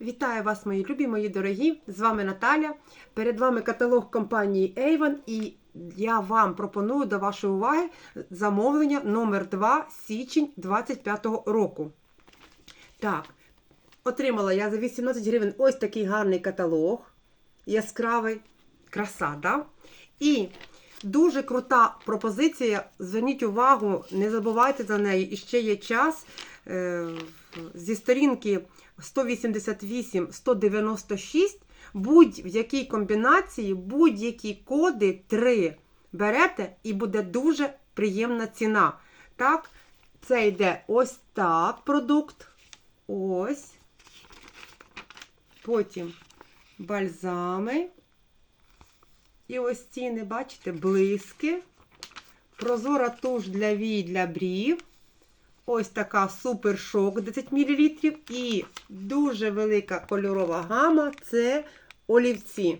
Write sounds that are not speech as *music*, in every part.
Вітаю вас, мої любі, мої дорогі! З вами Наталя. Перед вами каталог компанії Avon і я вам пропоную до вашої уваги замовлення номер 2 січень 25 року. Так, отримала я за 18 гривень ось такий гарний каталог. Яскравий краса, да? І дуже крута пропозиція. Зверніть увагу, не забувайте за неї. І ще є час. Е, зі сторінки 188-196 будь-в-якій комбінації, будь-які коди 3 берете і буде дуже приємна ціна. Так, це йде ось так продукт. Ось. Потім бальзами. І ось ціни, бачите, блиски. Прозора туш для вій для брів. Ось така супер шок 10 мл. І дуже велика кольорова гама це олівці.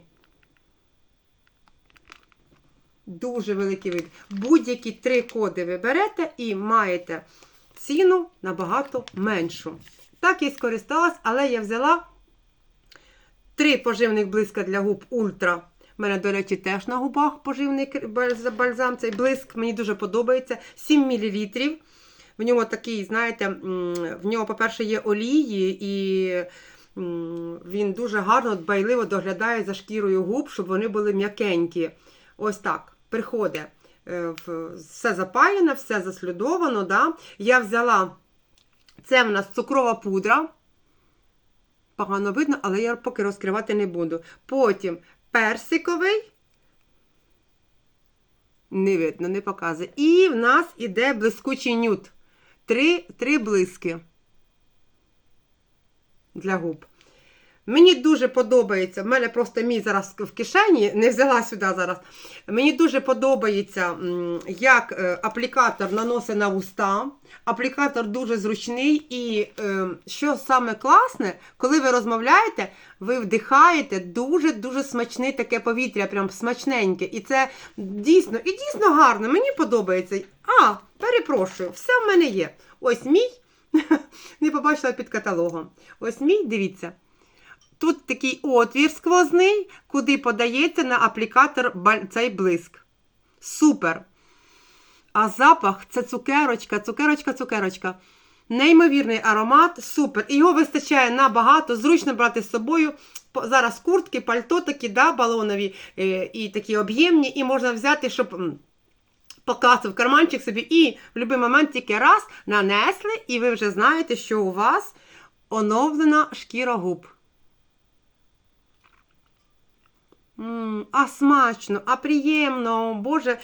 Дуже великий вид. Будь-які три коди ви берете і маєте ціну набагато меншу. Так я скористалась, але я взяла три поживних блиска для губ Ультра. У мене, до речі, теж на губах поживний бальзам. Цей блиск мені дуже подобається. 7 мл. В ньому такий, знаєте, в нього, по-перше, є олії, і він дуже гарно, дбайливо доглядає за шкірою губ, щоб вони були м'якенькі. Ось так. Приходить. Все запаяно, все заслідовано. Да? Я взяла, це в нас цукрова пудра. Погано видно, але я поки розкривати не буду. Потім персиковий. Не видно, не показує. І в нас іде блискучий нюд. Три, три блиски для губ. Мені дуже подобається, в мене просто мій зараз в кишені, не взяла сюди зараз. Мені дуже подобається, як аплікатор наносить на вуста. Аплікатор дуже зручний, і що саме класне, коли ви розмовляєте, ви вдихаєте дуже-дуже смачне таке повітря, прям смачненьке. І це дійсно і дійсно гарно. Мені подобається. А, перепрошую, все в мене є. Ось мій, *laughs* не побачила під каталогом. Ось мій, дивіться. Тут такий отвір сквозний, куди подається на аплікатор цей блиск. Супер! А запах це цукерочка, цукерочка, цукерочка. Неймовірний аромат, супер. І його вистачає набагато, зручно брати з собою. Зараз куртки, пальто такі, да, балонові е, і такі об'ємні, і можна взяти, щоб покласти в карманчик собі, і в будь-який момент тільки раз нанесли, і ви вже знаєте, що у вас оновлена шкіра губ. М, а смачно, а приємно, Боже.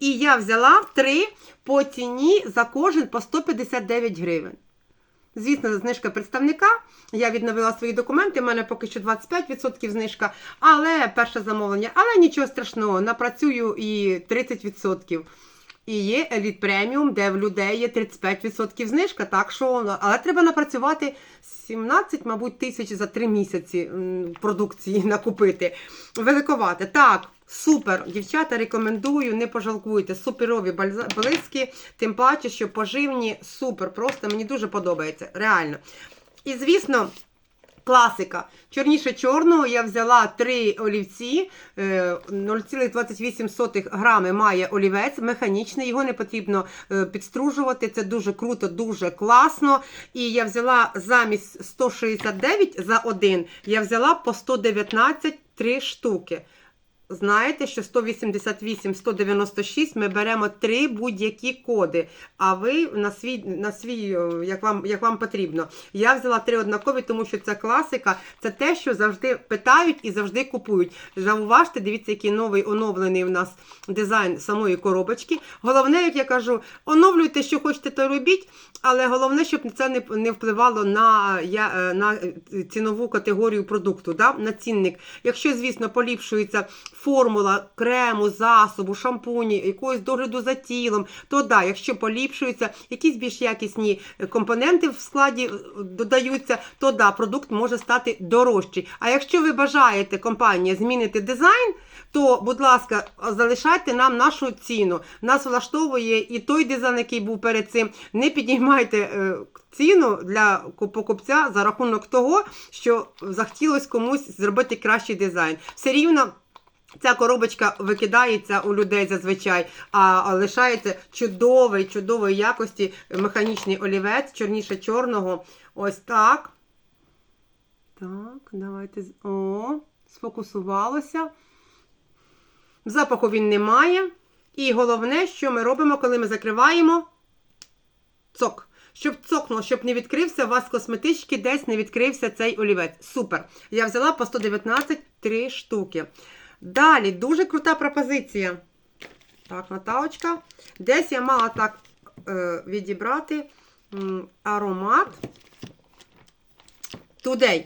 І я взяла три по ціні за кожен по 159 гривень. Звісно, знижка представника. Я відновила свої документи, у мене поки що 25% знижка, але перше замовлення. Але нічого страшного, напрацюю і 30%. І є Elite Premium, де в людей є 35% знижка. так що, Але треба напрацювати 17, мабуть, тисяч за 3 місяці продукції *laughs* накупити. Великувати. Так, супер. Дівчата, рекомендую, не пожалкуйте. Суперові близькі, тим паче, що поживні, супер. Просто мені дуже подобається. Реально. І, звісно. Класика. Чорніше чорного я взяла три олівці, 0,28 грами має олівець, механічний, його не потрібно підстружувати. Це дуже круто, дуже класно. І я взяла замість 169 за один, я взяла по 119 три штуки. Знаєте, що 188-196 ми беремо три будь-які коди, а ви на свій, на свій як вам як вам потрібно. Я взяла три однакові, тому що це класика, це те, що завжди питають і завжди купують. Зауважте, дивіться, який новий оновлений у нас дизайн самої коробочки. Головне, як я кажу, оновлюйте, що хочете, то робіть, але головне, щоб це не не впливало на я, на цінову категорію продукту, да? на цінник. Якщо, звісно, поліпшується формула крему, засобу, шампуні, якогось догляду за тілом, то да, якщо поліпшуються, якісь більш якісні е, компоненти в складі е, додаються, то да, продукт може стати дорожчий. А якщо ви бажаєте компанія змінити дизайн, то, будь ласка, залишайте нам нашу ціну. Нас влаштовує і той дизайн, який був перед цим. Не піднімайте е, ціну для покупця за рахунок того, що захотілось комусь зробити кращий дизайн. Все рівно. Ця коробочка викидається у людей зазвичай, а лишається чудовий, чудової якості механічний олівець, чорніше чорного. Ось так. Так, давайте. О, сфокусувалося. Запаху він не має. І головне, що ми робимо, коли ми закриваємо цок. Щоб цокнуло, щоб не відкрився у вас косметички, десь не відкрився цей олівець. Супер. Я взяла по 119 три штуки. Далі, дуже крута пропозиція. Так, Наталочка. Десь я мала так е, відібрати аромат Today.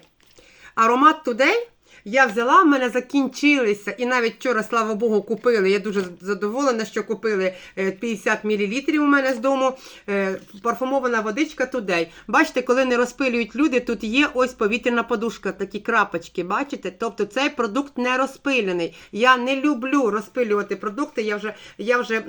Аромат Today я взяла, в мене закінчилися. І навіть вчора, слава Богу, купили. Я дуже задоволена, що купили е, 50 мл у мене з дому. е, Парфумована водичка Today. Бачите, коли не розпилюють люди, тут є ось повітряна подушка, такі крапочки. Бачите? Тобто цей продукт не розпилений. Я не люблю розпилювати продукти. Я вже, я вже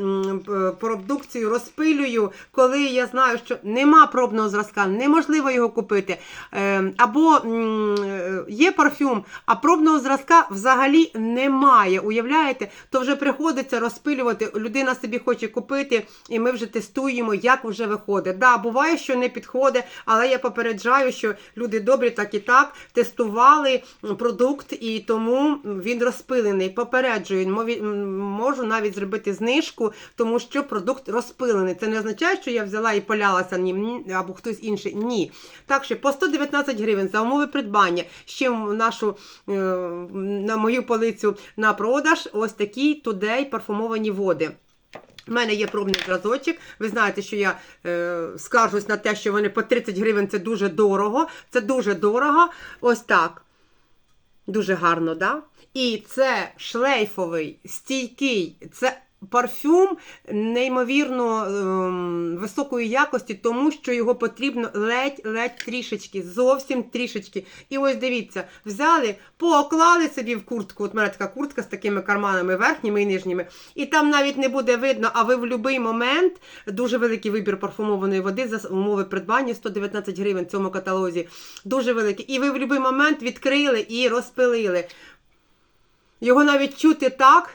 продукцію розпилюю, коли я знаю, що нема пробного зразка, неможливо його купити. Е, Або е, є парфюм, а пробного зразка взагалі немає. Уявляєте? То вже приходиться розпилювати. Людина собі хоче купити, і ми вже тестуємо, як вже виходить. Да, буває, що не підходить, але я попереджаю, що люди добрі так і так тестували продукт, і тому він розпилений. Попереджую, можу навіть зробити знижку, тому що продукт розпилений. Це не означає, що я взяла і полялася ним або хтось інший. Ні. Так що по 119 гривень за умови придбання ще в нашу на мою полицю на продаж ось такі тудей парфумовані води. У мене є пробний зразочок. Ви знаєте, що я е, скаржусь на те, що вони по 30 гривень це дуже дорого. Це дуже дорого. Ось так. Дуже гарно, да? І це шлейфовий, стійкий, це парфюм неймовірно ем, високої якості, тому що його потрібно ледь-ледь трішечки, зовсім трішечки. І ось дивіться, взяли, поклали собі в куртку. От мене така куртка з такими карманами верхніми і нижніми. І там навіть не буде видно, а ви в будь-який момент дуже великий вибір парфумованої води за умови придбання 119 гривень в цьому каталозі. Дуже великий. І ви в будь-який момент відкрили і розпилили. Його навіть чути так.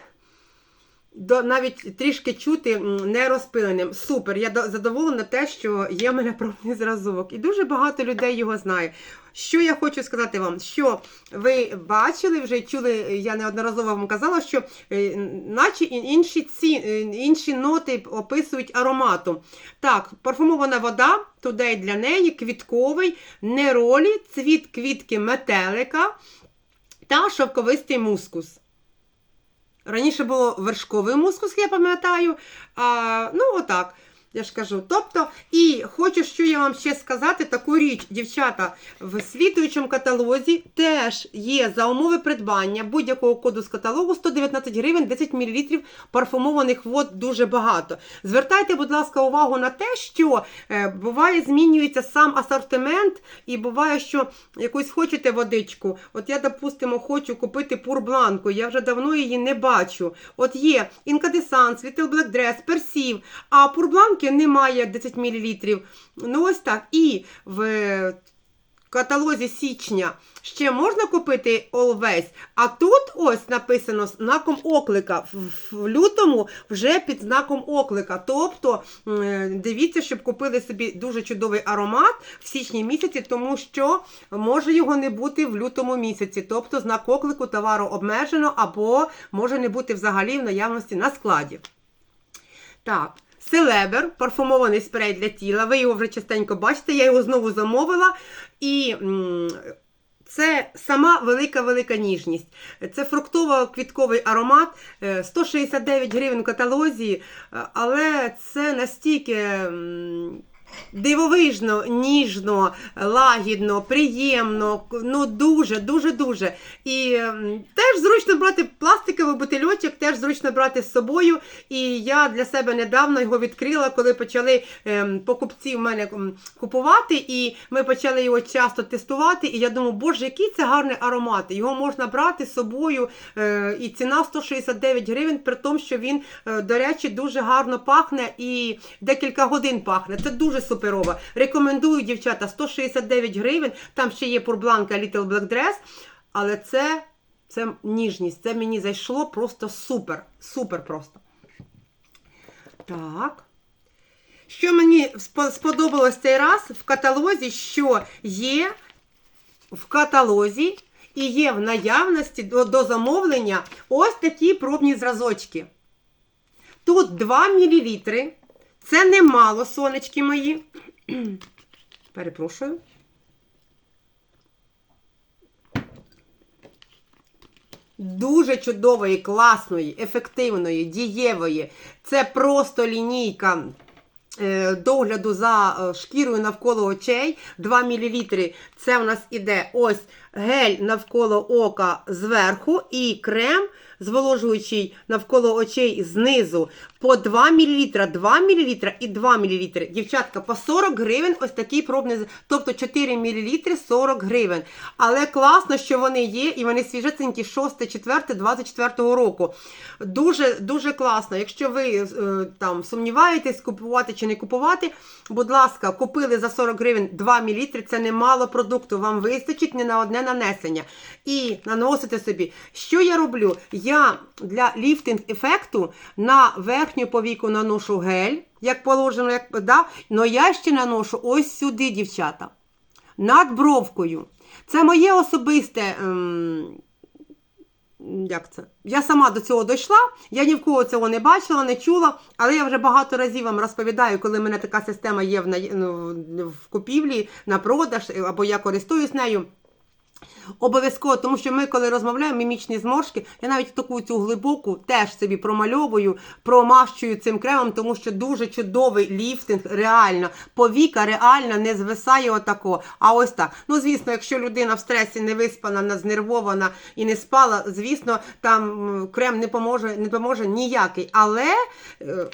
До, навіть трішки чути не розпиленим. Супер. Я задоволена те, що є в мене пробний зразок. І дуже багато людей його знає. Що я хочу сказати вам, що ви бачили вже чули, я неодноразово вам казала, що е, наче інші, ці, е, інші ноти описують аромату. Так, парфумована вода, туди для неї, квітковий, неролі, цвіт квітки метелика та шовковистий мускус. Раніше було вершковий мускус, я пам'ятаю. А, ну, отак. Я ж кажу. Тобто, і хочу, що я вам ще сказати, таку річ, дівчата, в слідуючому каталозі теж є за умови придбання будь-якого коду з каталогу 119 гривень, 10 мл парфумованих вод дуже багато. Звертайте, будь ласка, увагу на те, що е, буває, змінюється сам асортимент, і буває, що якусь хочете водичку. От я, допустимо, хочу купити пурбланку, я вже давно її не бачу. От є інкадесанс, Little Black Dress, персів, а пурбланки немає 10 мл. Ну ось так. І в каталозі січня ще можна купити Always, а тут ось написано знаком оклика. В- лютому вже під знаком оклика. Тобто дивіться, щоб купили собі дуже чудовий аромат в січні місяці, тому що може його не бути в лютому місяці. Тобто знак оклику товару обмежено або може не бути взагалі в наявності на складі. Так. Селебер, парфумований спрей для тіла. Ви його вже частенько бачите, я його знову замовила. І це сама велика-велика ніжність. Це фруктово-квітковий аромат, е, 169 гривень в каталозі, е, але це настільки Дивовижно, ніжно, лагідно, приємно, ну дуже, дуже, дуже. І теж зручно брати пластиковий бутильочок, теж зручно брати з собою. І я для себе недавно його відкрила, коли почали ем, покупці в мене купувати, і ми почали його часто тестувати. І я думаю, боже, який це гарний аромат. Його можна брати з собою. Е, і ціна 169 гривень, при тому, що він, е, до речі, дуже гарно пахне і декілька годин пахне. Це дуже суперово. Рекомендую, дівчата, 169 гривень. Там ще є пурбланка Little Black Dress, але це, це ніжність. Це мені зайшло просто супер. Супер просто. Так. Що мені спо- сподобалось цей раз в каталозі, що є в каталозі і є в наявності до, до замовлення ось такі пробні зразочки. Тут 2 мл. Це немало, сонечки мої. *clears throat* Перепрошую. Дуже чудової, класної, ефективної, дієвої. Це просто лінійка е, догляду за е, шкірою навколо очей 2 мл. Це у нас іде ось гель навколо ока зверху і крем зволожуючий навколо очей знизу по 2 мл, 2 мл і 2 мл. Дівчатка, по 40 гривень ось такий пробний, тобто 4 мл 40 гривень. Але класно, що вони є, і вони свіжесенькі 6, 4, 24 року. Дуже, дуже класно. Якщо ви е, там сумніваєтесь, купувати чи не купувати, будь ласка, купили за 40 гривень 2 мл, це немало продукту, вам вистачить не на одне нанесення. І наносите собі. Що я роблю? Я для ліфтинг ефекту на верхню повіку наношу гель, як положено, як да, але я ще наношу ось сюди, дівчата, над бровкою. Це моє особисте. Ем, як це? Я сама до цього дійшла, я ні в кого цього не бачила, не чула, але я вже багато разів вам розповідаю, коли в мене така система є в, ну, в купівлі, на продаж, або я користуюсь нею. Обов'язково, тому що ми, коли розмовляємо, мімічні зморшки, я навіть таку цю глибоку теж собі промальовую, промащую цим кремом, тому що дуже чудовий ліфтинг, реально. Повіка реально не звисає отако. А ось так. Ну, звісно, якщо людина в стресі не виспана, не знервована і не спала, звісно, там крем не поможе, не поможе ніякий. Але. е,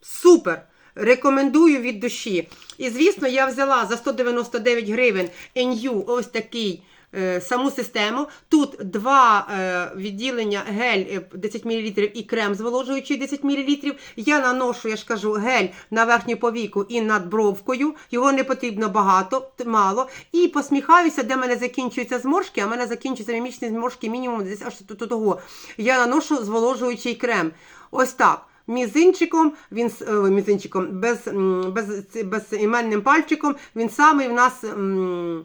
Супер! Рекомендую від душі. І, звісно, я взяла за 199 гривень NU ось такий. Е, Саму систему. Тут два е, відділення гель е, 10 мл і крем зволожуючий 10 мл. Я наношу, я ж кажу, гель на верхню повіку і над бровкою. Його не потрібно багато, мало. І посміхаюся, де в мене закінчуються зморшки, а в мене закінчуються мімічні зморшки мінімум десь аж до того. Я наношу зволожуючий крем. Ось так мізинчиком, він е, мізинчиком, без, без, без іменним пальчиком, він самий в нас. м,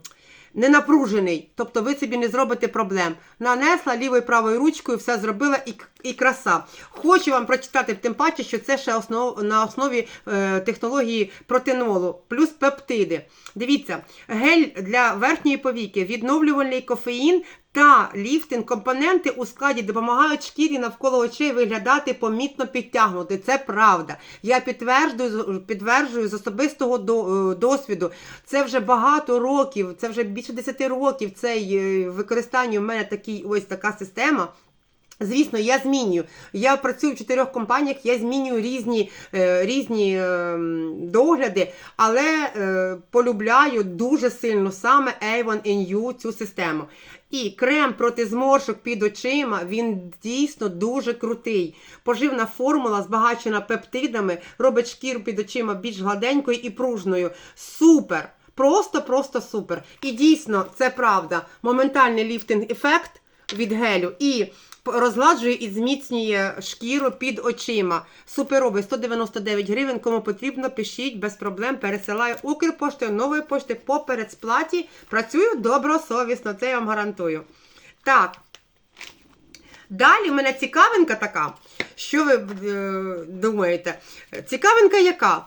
Не напружений, тобто ви собі не зробите проблем. Нанесла лівою правою ручкою, все зробила і, і краса. Хочу вам прочитати тим паче, що це ще основ, на основі е, технології протинолу, плюс пептиди. Дивіться, гель для верхньої повіки, відновлювальний кофеїн та ліфтинг компоненти у складі допомагають шкірі навколо очей виглядати помітно підтягнути. Це правда. Я підтверджую, підтверджую з особистого е, досвіду. Це вже багато років, це вже більше 10 років. Цей е, використання в мене такий ось така система. Звісно, я змінюю. Я працюю в чотирьох компаніях, я змінюю різні, е, різні е, догляди, але е, полюбляю дуже сильно саме Avon NU цю систему. І крем проти зморшок під очима, він дійсно дуже крутий. Поживна формула, збагачена пептидами, робить шкіру під очима більш гладенькою і пружною. Супер! Просто-просто супер. І дійсно, це правда. Моментальний ліфтинг ефект від гелю і розгладжує і зміцнює шкіру під очима. Суперовий 199 гривень. Кому потрібно, пишіть без проблем. Пересилаю Укрпоштою, нової пошти по передсплаті. Працюю добросовісно, це я вам гарантую. Так. Далі в мене цікавинка така. Що ви е, думаєте? Цікавинка яка?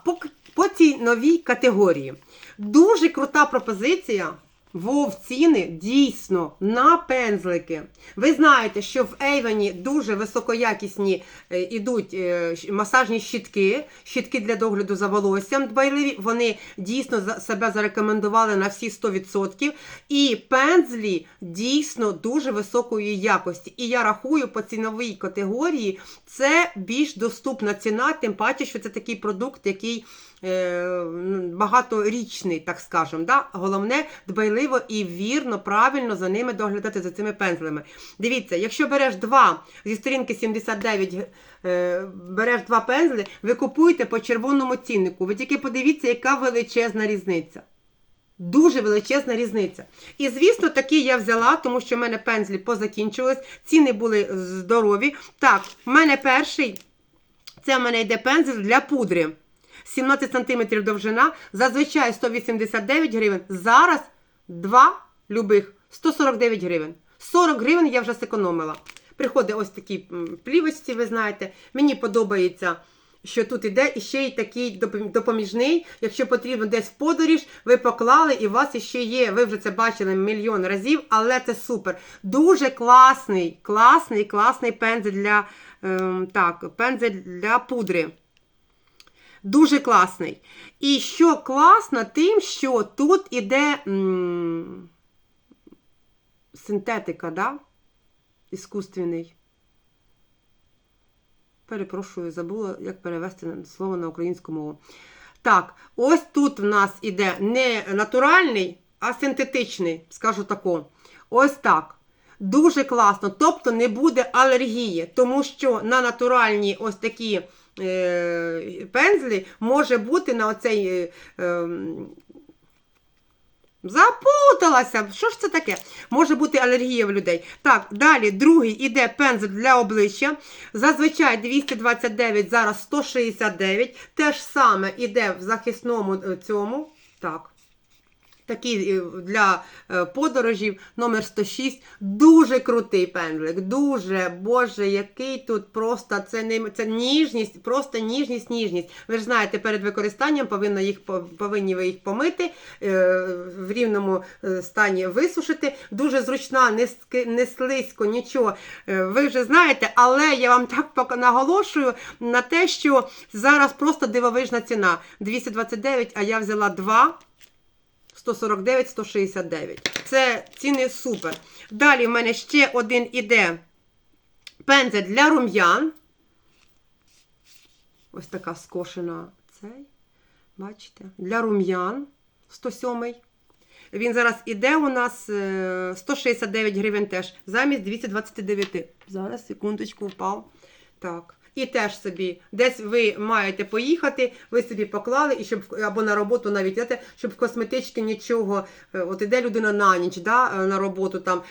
По, цій новій категорії. Дуже крута пропозиція. Вов ціни дійсно на пензлики. Ви знаєте, що в Ейвені дуже високоякісні е, ідуть е, масажні щітки, щітки для догляду за волоссям дбайливі. Вони дійсно себе зарекомендували на всі 100%. І пензлі дійсно дуже високої якості. І я рахую по ціновій категорії це більш доступна ціна, тим паче, що це такий продукт, який багаторічний, так скажемо. Да? Головне дбайливо і вірно, правильно за ними доглядати за цими пензлями. Дивіться, якщо береш два зі сторінки 79, е, береш два пензлі, ви купуєте по червоному ціннику. Ви тільки подивіться, яка величезна різниця. Дуже величезна різниця. І, звісно, такі я взяла, тому що в мене пензлі позакінчились, ціни були здорові. Так, в мене перший, це в мене йде пензель для пудри. 17 см довжина, зазвичай 189 гривень. Зараз два любих 149 гривень. 40 гривень я вже зекономила. Приходить ось такі м, плівочці, ви знаєте. Мені подобається, що тут іде і ще й такий допоміжний. Якщо потрібно десь в подорож, ви поклали і у вас іще є. Ви вже це бачили мільйон разів, але це супер. Дуже класний, класний, класний пензель для, ем, так, пензель для пудри. Дуже класний. І що класно, тим, що тут іде м, синтетика, да? Іскусственний. Перепрошую, забула, як перевести слово на українську мову. Так, ось тут в нас іде не натуральний, а синтетичний, скажу тако. Ось так. Дуже класно. Тобто не буде алергії, тому що на натуральні ось такі пензлі може бути на оцей. Е, ем, Запуталася. Що ж це таке? Може бути алергія в людей. Так, далі другий іде пензель для обличчя. Зазвичай 229, зараз 169. Те ж саме іде в захисному е, цьому. Так такий е, для е, подорожів номер 106 Дуже крутий пензлик. Дуже, Боже, який тут просто це не це ніжність, просто ніжність, ніжність. Ви ж знаєте, перед використанням повинно їх, повинні ви їх помити, е, в рівному стані висушити. Дуже зручна, не, слизько, нічого. Ви вже знаєте, але я вам так наголошую на те, що зараз просто дивовижна ціна. 229, а я взяла два. 149-169. Це ціни супер. Далі в мене ще один іде пензель для рум'ян. Ось така скошена цей. Бачите? Для рум'ян 107 Він зараз іде у нас е, 169 гривень теж, замість 229. Зараз, секундочку, впав. Так. І теж собі, десь ви маєте поїхати, ви собі поклали, і щоб або на роботу навіть знаєте, щоб в косметички нічого. е, От іде людина на ніч, да, е, на роботу там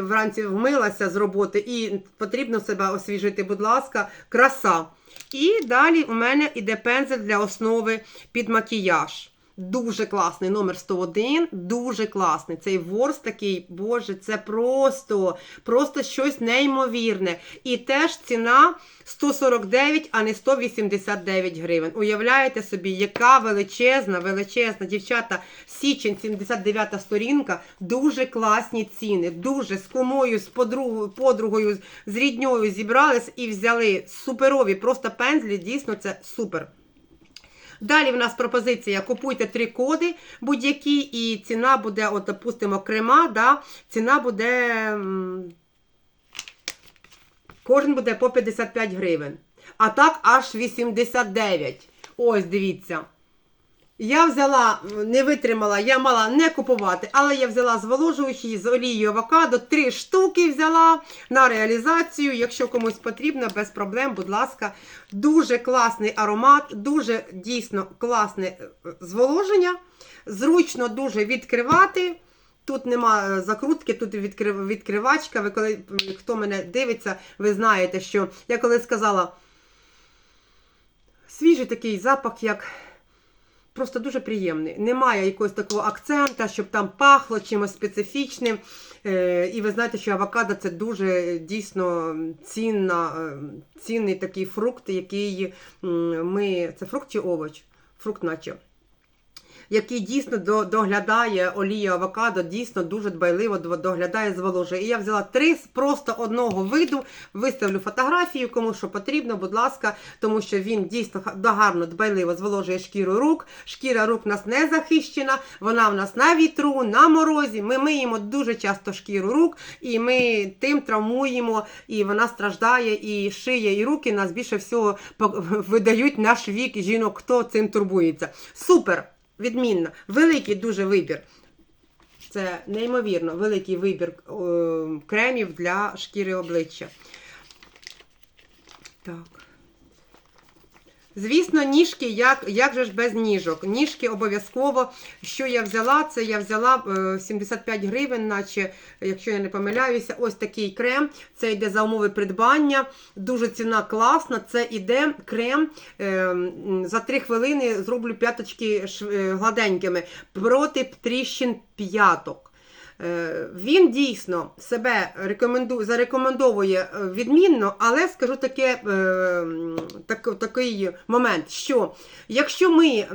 вранці вмилася з роботи, і потрібно себе освіжити, будь ласка, краса. І далі у мене іде пензель для основи під макіяж. Дуже класний номер 101, дуже класний. Цей ворс такий, боже, це просто, просто щось неймовірне. І теж ціна 149, а не 189 гривень. Уявляєте собі, яка величезна, величезна дівчата, січень, 79 сторінка, дуже класні ціни. Дуже з кумою, з подругою, подругою, з рідньою зібрались і взяли суперові, просто пензлі, дійсно це супер. Далі в нас пропозиція: купуйте три коди будь-які, і ціна буде, от, допустимо, крема, да, ціна буде. Кожен буде по 55 гривень. А так аж 89. Ось, дивіться. Я взяла, не витримала, я мала не купувати, але я взяла зволожуючий з олією авокадо, три штуки взяла на реалізацію. Якщо комусь потрібно, без проблем, будь ласка. Дуже класний аромат, дуже дійсно класне е, зволоження. Зручно дуже відкривати. Тут нема е, закрутки, тут відкривачка. Ви коли хто мене дивиться, ви знаєте, що я коли сказала свіжий такий запах, як просто дуже приємний. Немає якогось такого акцента, щоб там пахло чимось специфічним. Е, і ви знаєте, що авокадо це дуже дійсно цінна, е, цінний такий фрукт, який ми. Це фрукт чи овоч? Фрукт наче. Який дійсно до- доглядає олію авокадо, дійсно дуже дбайливо до- доглядає зволожує. І я взяла три з просто одного виду, виставлю фотографію, кому що потрібно, будь ласка, тому що він дійсно ха- да- гарно дбайливо зволожує шкіру рук. Шкіра рук нас не захищена, вона в нас на вітру, на морозі. Ми миємо дуже часто шкіру рук, і ми тим травмуємо, і вона страждає, і шия, і руки нас більше всього видають наш вік жінок, хто цим турбується. Супер! Відмінно, великий дуже вибір. Це неймовірно великий вибір е, кремів для шкіри обличчя. Так. Звісно, ніжки, як, як же ж без ніжок? Ніжки обов'язково. Що я взяла? Це я взяла е, 75 гривень, наче, якщо я не помиляюся, ось такий крем. Це йде за умови придбання. Дуже ціна класна. Це йде крем. е, За 3 хвилини зроблю п'яточки е, гладенькими проти тріщин п'яток. Е, Він дійсно себе рекоменду... зарекомендовує е, відмінно, але скажу таке, е, так, такий момент, що якщо ми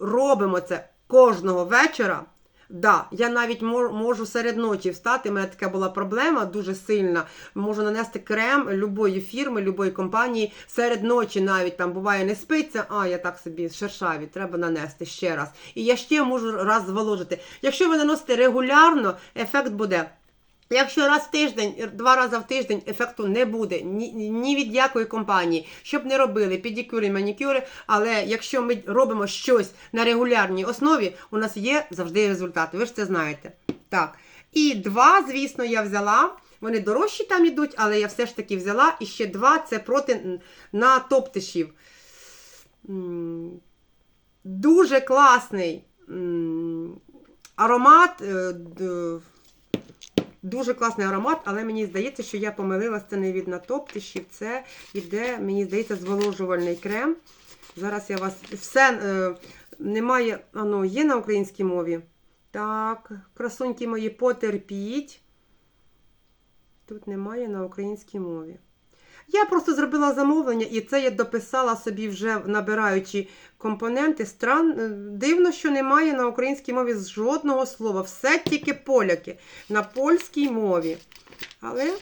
робимо це кожного вечора, да, я навіть можу серед ночі встати, у мене така була проблема дуже сильна. Можу нанести крем любої фірми, любої компанії. Серед ночі навіть там буває не спиться, а я так собі шершаві, треба нанести ще раз. І я ще можу раз зволожити. Якщо ви наносите регулярно, ефект буде. Якщо раз в тиждень, два рази в тиждень ефекту не буде ні, ні від якої компанії, щоб не робили педикюри, манікюри. Але якщо ми робимо щось на регулярній основі, у нас є завжди результати. Ви ж це знаєте. Так. І два, звісно, я взяла. Вони дорожчі там ідуть, але я все ж таки взяла. І ще два це проти м, натоптишів. М, Дуже класний аромат. Дуже класний аромат, але мені здається, що я помилилася, це не від натоптишів, це іде, мені здається, зволожувальний крем. Зараз я вас все е, немає, воно є на українській мові. Так, красуньки мої, потерпіть. Тут немає на українській мові. Я просто зробила замовлення, і це я дописала собі вже набираючи компоненти. Стран е, дивно, що немає на українській мові жодного слова. Все тільки поляки на польській мові. Але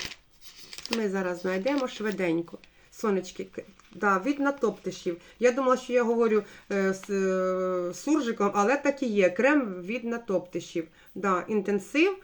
ми зараз знайдемо швиденько. Сонечки, да, від натоптишів. Я думала, що я говорю е, з е, суржиком, але так і є. Крем від натоптишів. Да, інтенсив.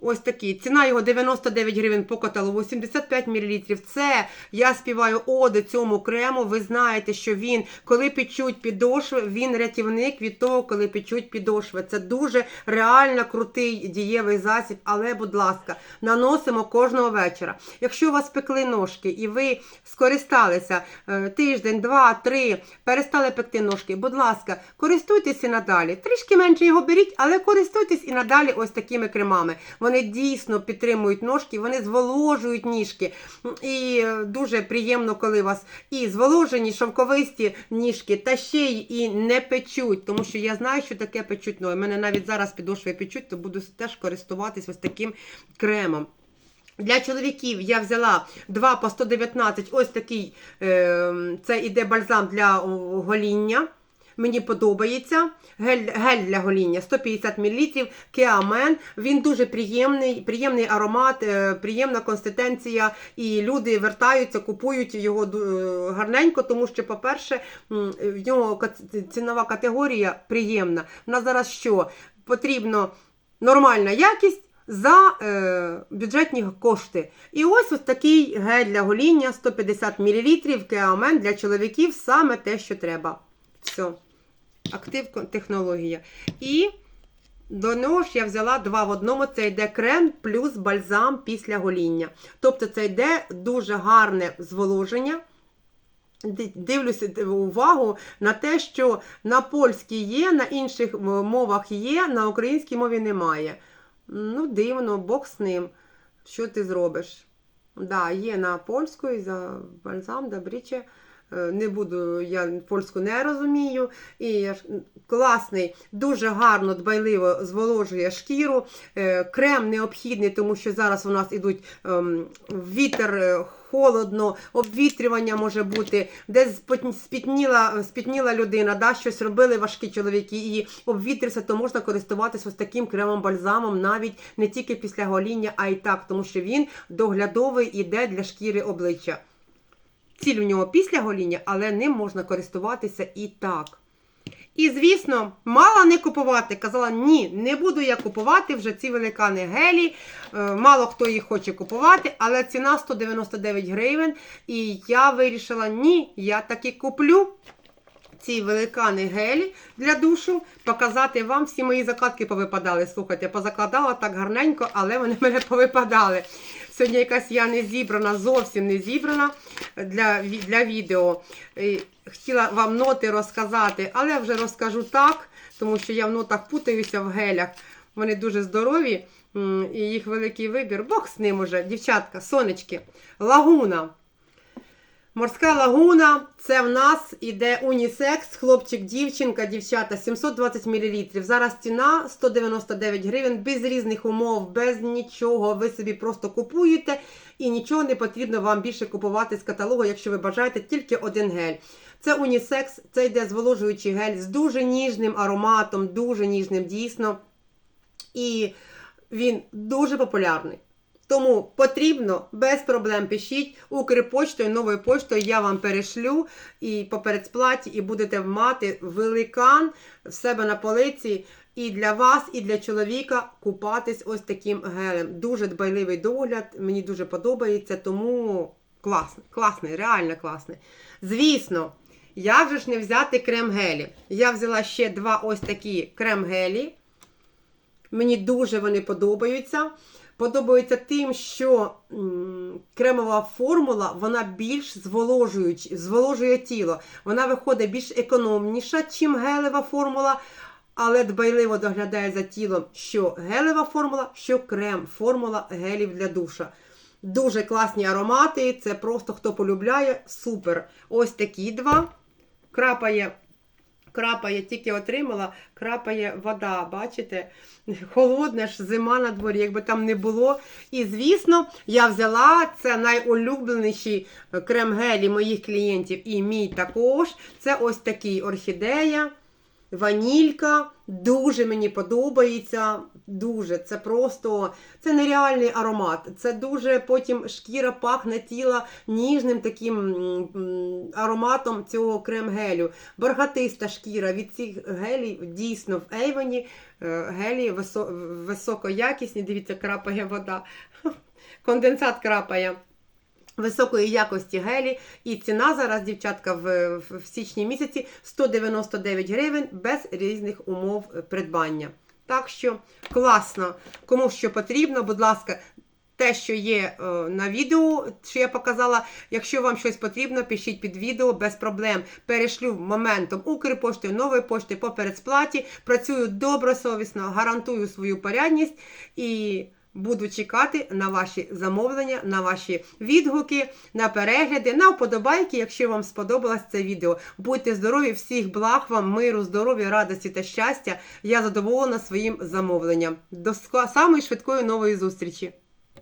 Ось такий. Ціна його 99 гривень по каталогу, 75 мл. Це я співаю оди цьому крему. Ви знаєте, що він, коли печуть підошви, він рятівник від того, коли печуть підошви. Це дуже реально крутий дієвий засіб. Але, будь ласка, наносимо кожного вечора. Якщо у вас пекли ножки і ви скористалися е, тиждень, два, три, перестали пекти ножки, будь ласка, користуйтесь і надалі. Трішки менше його беріть, але користуйтесь і надалі ось такими кремами. Вони дійсно підтримують ножки, вони зволожують ніжки. І дуже приємно, коли у вас і зволожені шовковисті ніжки, та ще й і не печуть, тому що я знаю, що таке печуть. Ну, у мене навіть зараз підошви печуть, то буду теж користуватись ось таким кремом. Для чоловіків я взяла 2 по 119, ось такий, е, це іде бальзам для гоління. Мені подобається. Гель, гель для гоління 150 мл, Кеамен. Він дуже приємний, приємний аромат, е, приємна консистенція. І люди вертаються, купують його е, гарненько, тому що, по-перше, в нього цінова категорія приємна. У зараз що? Потрібно нормальна якість. За е, бюджетні кошти. І ось ось такий гель для гоління 150 мл Кеамен для чоловіків саме те, що треба. Все. Актив технологія. І до нього ж я взяла два в одному. Це йде крем плюс бальзам після гоління. Тобто це йде дуже гарне зволоження. Ди- Дивлюся увагу на те, що на польській є, на інших мовах є, на українській мові немає. Ну, дивно, Бог з ним. Що ти зробиш? Да, є на польської за бальзам, добріче. Е, Не буду, я польську не розумію. І класний, дуже гарно, дбайливо зволожує шкіру. Е, Крем необхідний, тому що зараз у нас ідуть ем, вітер, е, холодно, обвітрювання може бути, десь спітніла, спітніла людина, да, щось робили важкі чоловіки і обвітрився, то можна користуватися ось таким кремом бальзамом навіть не тільки після гоління, а й так, тому що він доглядовий іде для шкіри обличчя. Ціль в нього після гоління, але ним можна користуватися і так. І, звісно, мала не купувати. Казала, ні, не буду я купувати вже ці великани гелі. Е, Мало хто їх хоче купувати, але ціна 199 гривень. І я вирішила, ні, я таки куплю ці великани гелі для душу, показати вам. Всі мої закладки повипадали. Слухайте, позакладала так гарненько, але вони *laughs* мене повипадали. Сьогодні якась я не зібрана, зовсім не зібрана для, для відео. Хотіла вам ноти розказати, але вже розкажу так, тому що я в нотах путаюся в гелях. Вони дуже здорові і їх великий вибір. Бог з ним уже, дівчатка, сонечки. Лагуна. Морська лагуна це в нас іде унісекс, хлопчик, дівчинка, дівчата, 720 мл. Зараз ціна 199 гривень, без різних умов, без нічого. Ви собі просто купуєте і нічого не потрібно вам більше купувати з каталогу, якщо ви бажаєте тільки один гель. Це унісекс, це йде зволожуючий гель з дуже ніжним ароматом, дуже ніжним дійсно. І він дуже популярний. Тому потрібно без проблем пишіть Укрпочтою, новою поштою я вам перешлю і по передсплаті, і будете мати великан в себе на полиці. І для вас, і для чоловіка купатись ось таким гелем. Дуже дбайливий догляд, мені дуже подобається, тому класний, класний, реально класний. Звісно, як же ж не взяти крем-гелі? Я взяла ще два ось такі крем-гелі. Мені дуже вони подобаються. Подобаються тим, що кремова формула вона більш зволожує тіло. Вона виходить більш економніша, чим гелева формула, але дбайливо доглядає за тілом, що гелева формула, що крем формула гелів для душа. Дуже класні аромати. Це просто хто полюбляє, супер. Ось такі два. Крапає крапає, тільки отримала, крапає вода, бачите? Холодна ж зима на дворі, якби там не було. І, звісно, я взяла це найулюбленіші крем-гелі моїх клієнтів і мій також. Це ось такий орхідея, ванілька. Дуже мені подобається. Дуже. Це просто це нереальний аромат. Це дуже потім шкіра пахне тіла ніжним таким ароматом цього крем-гелю. Бархатиста шкіра від цих гелів дійсно в Ейвоні е, гелі високоякісні. Дивіться, крапає вода. *laughs* Конденсат крапає. Високої якості гелі, і ціна зараз, дівчатка, в, в, січні місяці 199 гривень без різних умов придбання. Так що класно, кому що потрібно, будь ласка, те, що є е, на відео, що я показала. Якщо вам щось потрібно, пишіть під відео без проблем. Перешлю моментом Укрпоштою, нової пошти по передсплаті. Працюю добросовісно, гарантую свою порядність і. Буду чекати на ваші замовлення, на ваші відгуки, на перегляди, на вподобайки, якщо вам сподобалось це відео. Будьте здорові, всіх благ вам, миру, здоров'я, радості та щастя. Я задоволена своїм замовленням. До самої швидкої нової зустрічі!